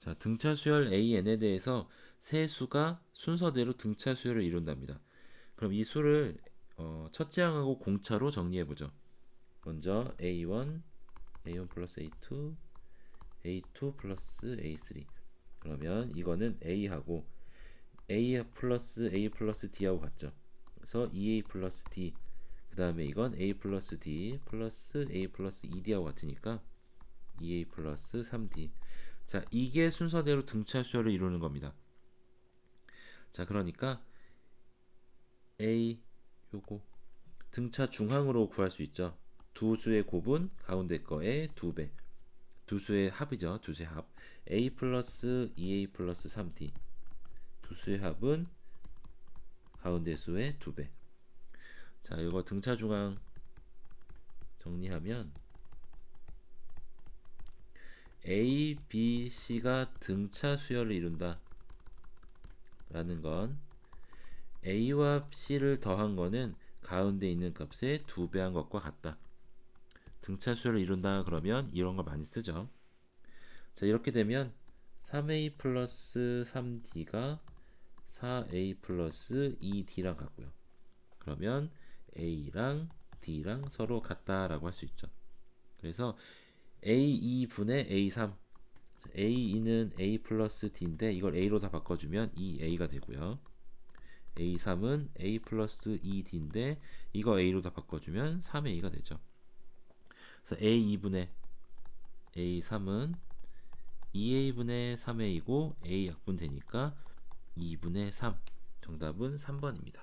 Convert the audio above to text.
자, 등차 수열 AN에 대해서 세 수가 순서대로 등차 수열을 이룬답니다. 그럼 이 수를 어, 첫째 항하고 공차로 정리해 보죠. 먼저 A1, A1 플러스 A2, A2 플러스 A3. 그러면 이거는 A하고 A 플러스 A 플러스 D하고 같죠. 그래서 2A 플러스 D. 그 다음에 이건 A 플러스 D 플러스 A 플러스 2D하고 같으니까 2A 플러스 3D. 자, 이게 순서대로 등차 수열을 이루는 겁니다. 자, 그러니까 A 요거 등차 중항으로 구할 수 있죠. 두 수의 곱은 가운데 거의 두 배. 두 수의 합이죠. 두 수의 합. A 플러스 2A 플러스 3D. 두 수의 합은 가운데 수의 두 배. 자, 이거 등차 중항 정리하면 A, B, C가 등차 수열을 이룬다. 라는 건 A와 C를 더한 거는 가운데 있는 값의 두 배 한 것과 같다. 등차 수열을 이룬다 그러면 이런 거 많이 쓰죠. 자, 이렇게 되면 3A 플러스 3D가 4A 플러스 2D랑 같고요. 그러면 A랑 D랑 서로 같다라고 할 수 있죠. 그래서 A2분의 A3 A2는 A 플러스 D인데 이걸 A로 다 바꿔주면 2A가 되고요. A3은 A 플러스 2D인데 이거 A로 다 바꿔주면 3A가 되죠. 그래서 A2분의 A3은 2A분의 3A고 A 약분 되니까 2분의 3 정답은 3번입니다.